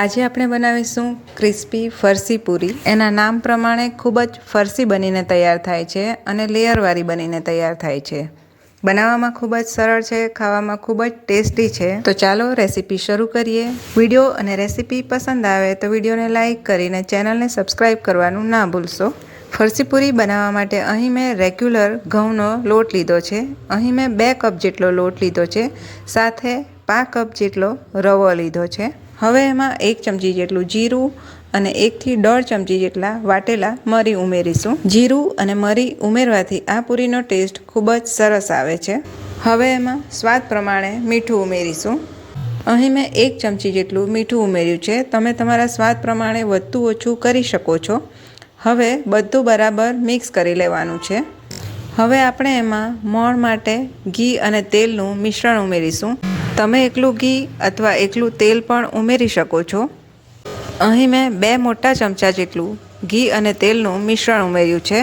આજે આપણે બનાવીશું ક્રિસ્પી ફરસી પૂરી. એના નામ પ્રમાણે ખૂબ જ ફરસી બનીને તૈયાર થાય છે અને લેયરવાળી બનીને તૈયાર થાય છે. બનાવવામાં ખૂબ જ સરળ છે, ખાવામાં ખૂબ જ ટેસ્ટી છે. તો ચાલો રેસીપી શરૂ કરીએ. વીડિયો અને રેસીપી પસંદ આવે તો વિડીયોને લાઇક કરીને ચેનલને સબસ્ક્રાઈબ કરવાનું ના ભૂલશો. ફરસી પૂરી બનાવવા માટે અહીં મેં રેગ્યુલર ઘઉંનો લોટ લીધો છે. અહીં મેં બે કપ જેટલો લોટ લીધો છે. સાથે પાંચ કપ જેટલો રવો લીધો છે. હવે એમાં એક ચમચી જેટલું જીરું અને એકથી દોઢ ચમચી જેટલા વાટેલા મરી ઉમેરીશું. જીરું અને મરી ઉમેરવાથી આ પૂરીનો ટેસ્ટ ખૂબ જ સરસ આવે છે. હવે એમાં સ્વાદ પ્રમાણે મીઠું ઉમેરીશું. અહીં મેં એક ચમચી જેટલું મીઠું ઉમેર્યું છે. તમે તમારા સ્વાદ પ્રમાણે વધતું ઓછું કરી શકો છો. હવે બધું બરાબર મિક્સ કરી લેવાનું છે. હવે આપણે એમાં મોણ માટે ઘી અને તેલનું મિશ્રણ ઉમેરીશું. તમે એકલું ઘી અથવા એકલું તેલ પણ ઉમેરી શકો છો. અહીં મેં બે મોટા ચમચા જેટલું ઘી અને તેલનું મિશ્રણ ઉમેર્યું છે.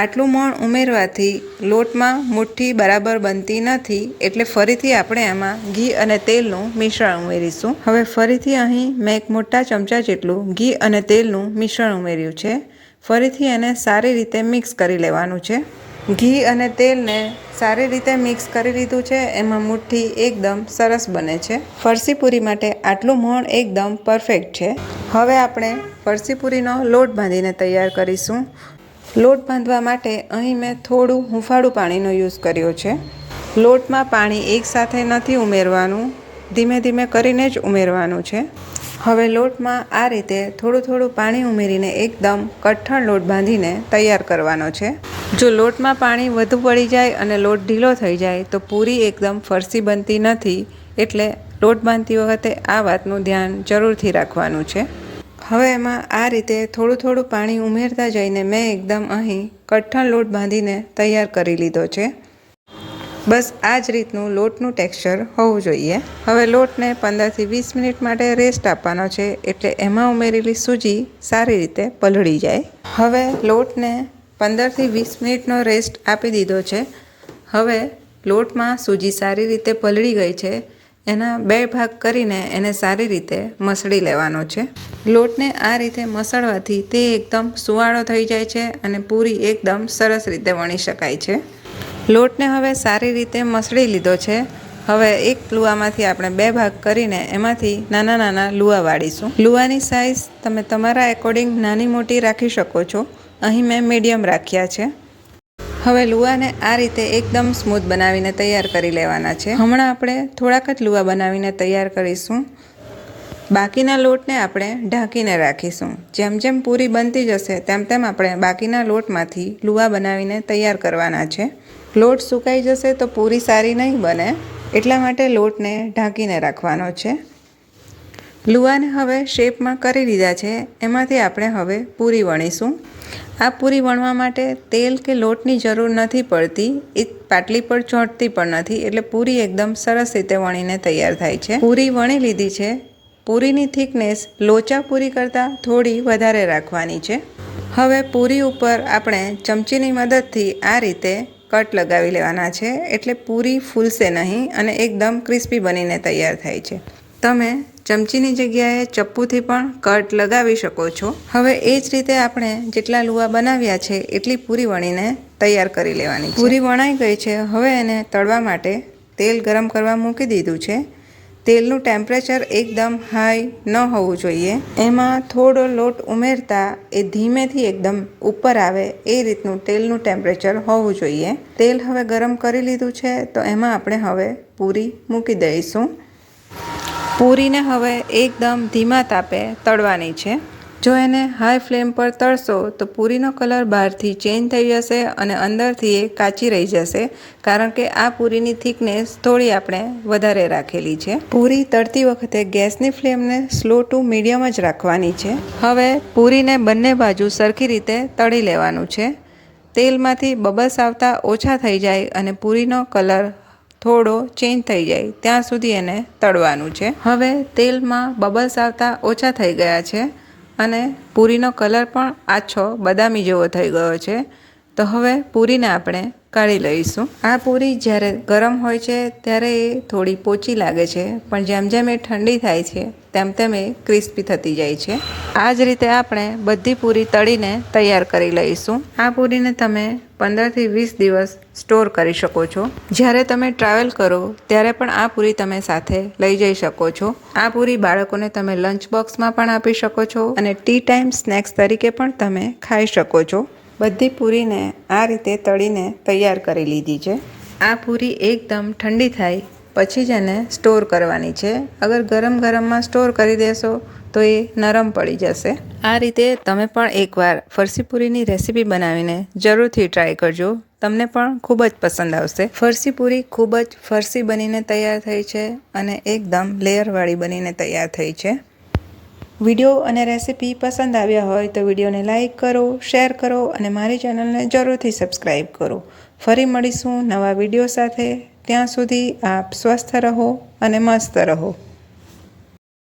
આટલું મોણ ઉમેરવાથી લોટમાં મુઠ્ઠી બરાબર બનતી નથી એટલે ફરીથી આપણે એમાં ઘી અને તેલનું મિશ્રણ ઉમેરીશું. હવે ફરીથી અહીં મેં એક મોટા ચમચા જેટલું ઘી અને તેલનું મિશ્રણ ઉમેર્યું છે. ફરીથી એને સારી રીતે મિક્સ કરી લેવાનું છે. ઘી અને તેલને સારી રીતે મિક્સ કરી લીધું છે. એમાં મુઠ્ઠી એકદમ સરસ બને છે. ફરસી પૂરી માટે આટલું મોણ એકદમ પરફેક્ટ છે. હવે આપણે ફરસી પૂરીનો લોટ બાંધીને તૈયાર કરીશું. લોટ બાંધવા માટે અહીં મેં થોડું હુંફાળું પાણીનો યુઝ કર્યો છે. લોટમાં પાણી એકસાથે નથી ઉમેરવાનું. ધીમે ધીમે કરીને જ ઉમેરવાનું છે. હવે લોટમાં આ રીતે થોડું થોડું પાણી ઉમેરીને એકદમ કઠણ લોટ બાંધીને તૈયાર કરવાનો છે. જો લોટમાં પાણી વધુ પડી જાય અને લોટ ઢીલો થઈ જાય, તો પૂરી એકદમ ફરસી બનતી નથી, એટલે લોટ બાંધતી વખતે આ વાતનું ધ્યાન જરૂરથી રાખવાનું છે. હવે એમાં આ રીતે થોડું થોડું પાણી ઉમેરતા જઈને મેં એકદમ અહીં કઠણ લોટ બાંધીને તૈયાર કરી લીધો છે. બસ આ જ રીતનું લોટનું ટેક્સચર હોવું જોઈએ. હવે લોટને પંદરથી વીસ મિનિટ માટે રેસ્ટ આપવાનો છે એટલે એમાં ઉમેરેલી સૂજી સારી રીતે પલળી જાય. હવે લોટને પંદરથી વીસ મિનિટનો રેસ્ટ આપી દીધો છે. હવે લોટમાં સૂજી સારી રીતે પલળી ગઈ છે. એના બે ભાગ કરીને એને સારી રીતે મસળી લેવાનો છે. લોટને આ રીતે મસળવાથી તે એકદમ સુવાળો થઈ જાય છે અને પૂરી એકદમ સરસ રીતે વણી શકાય છે. લોટને હવે સારી રીતે મસળી લીધો છે. હવે એક લુવામાંથી આપણે બે ભાગ કરીને એમાંથી નાના નાના લુવા વાળીશું. લુવાની સાઇઝ તમે તમારા એકોર્ડિંગ નાની મોટી રાખી શકો છો. અહીં મેં મીડિયમ રાખ્યા છે. હવે લુવાને આ રીતે એકદમ સ્મૂથ બનાવીને તૈયાર કરી લેવાના છે. હમણાં આપણે થોડાક જ લુવા બનાવીને તૈયાર કરીશું. બાકીના લોટને આપણે ઢાંકીને રાખીશું. જેમ જેમ પૂરી બનતી જશે, તેમ તેમ આપણે બાકીના લોટમાંથી લુવા બનાવીને તૈયાર કરવાના છે. લોટ સુકાઈ જશે તો પૂરી સારી નહીં બને. એટલા માટે લોટને ઢાંકીને રાખવાનો છે. લુવાને હવે શેપમાં કરી લીધા છે. એમાંથી આપણે હવે પૂરી વણીશું. આ પૂરી વણવા માટે તેલ કે લોટની જરૂર નથી પડતી. એ પાટલી પર ચોંટતી પણ નથી. એટલે પૂરી એકદમ સરસ રીતે વણીને તૈયાર થાય છે. પૂરી વણી લીધી છે. પૂરીની થિકનેસ લોચા પૂરી કરતાં થોડી વધારે રાખવાની છે. હવે પૂરી ઉપર આપણે ચમચીની મદદથી આ રીતે કટ લગાવી લેવાના છે એટલે પૂરી ફૂલશે નહીં અને એકદમ ક્રિસ્પી બનીને તૈયાર થાય છે. તમે ચમચીની જગ્યાએ ચપ્પુથી પણ કટ લગાવી શકો છો. હવે એ જ રીતે આપણે જેટલા લુવા બનાવ્યા છે એટલી પૂરી વણીને તૈયાર કરી લેવાની પૂરી વણાઈ ગઈ છે. હવે એને તળવા માટે તેલ ગરમ કરવા મૂકી દીધું છે. તેલનું ટેમ્પરેચર એકદમ હાઈ ન હોવું જોઈએ. એમાં થોડો લોટ ઉમેરતા એ ધીમેથી એકદમ ઉપર આવે એ રીતનું તેલનું ટેમ્પરેચર હોવું જોઈએ. તેલ હવે ગરમ કરી લીધું છે તો એમાં આપણે હવે પૂરી મૂકી દઈશું. પૂરીને હવે એકદમ ધીમા તાપે તળવાની છે. જો એને હાઈ ફ્લેમ પર તળશો, તો પૂરીનો કલર બહારથી ચેન્જ થઈ જશે અને અંદરથી એ કાચી રહી જશે, કારણ કે આ પૂરીની થિકનેસ થોડી આપણે વધારે રાખેલી છે. પૂરી તળતી વખતે ગેસની ફ્લેમને સ્લો ટુ મીડિયમ જ રાખવાની છે. હવે પૂરીને બંને બાજુ સરખી રીતે તળી લેવાનું છે. તેલમાંથી બબલ્સ આવતા ઓછા થઈ જાય અને પૂરીનો કલર થોડો ચેન્જ થઈ જાય, ત્યાં સુધી એને તળવાનું છે. હવે તેલમાં બબલ્સ આવતા ઓછા થઈ ગયા છે. અને પૂરીનો કલર પણ આછો બદામી જેવો થઈ ગયો છે. તો હવે પૂરીને આપણે કાઢી લઈશું. આ પૂરી જ્યારે ગરમ હોય છે ત્યારે એ થોડી પોચી લાગે છે, પણ જેમ જેમ એ ઠંડી થાય છે, તેમ તેમ એ ક્રિસ્પી થતી જાય છે. આ જ રીતે આપણે બધી પૂરી તળીને તૈયાર કરી લઈશું. આ પૂરીને તમે પંદરથી વીસ દિવસ સ્ટોર કરી શકો છો. જ્યારે તમે ટ્રાવેલ કરો, ત્યારે પણ આ પૂરી તમે સાથે લઈ જઈ શકો છો. આ પૂરી બાળકોને તમે લંચ બોક્સમાં પણ આપી શકો છો અને ટી ટાઈમ સ્નેક્સ તરીકે પણ તમે ખાઈ શકો છો. બધી પૂરીને આ રીતે તળીને તૈયાર કરી લીધી છે. આ પૂરી એકદમ ઠંડી થાય, પછી જ એને સ્ટોર કરવાની છે. અગર ગરમ ગરમમાં સ્ટોર કરી દેશો, તો એ નરમ પડી જશે. આ રીતે તમે પણ એકવાર ફરસી પૂરીની રેસીપી બનાવીને જરૂરથી ટ્રાય કરજો. તમને પણ ખૂબ જ પસંદ આવશે. ફરસી પૂરી ખૂબ જ ફરસી બનીને તૈયાર થઈ છે અને એકદમ લેયરવાળી બનીને તૈયાર થઈ છે. વીડિયો અને રેસીપી પસંદ આવ્યા હોય તો વિડીયોને લાઇક કરો, શેર કરો અને મારી ચેનલને જરૂરથી સબસ્ક્રાઈબ કરો. ફરી મળીશું નવા વીડિયો સાથે. ત્યાં સુધી આપ સ્વસ્થ રહો અને મસ્ત રહો.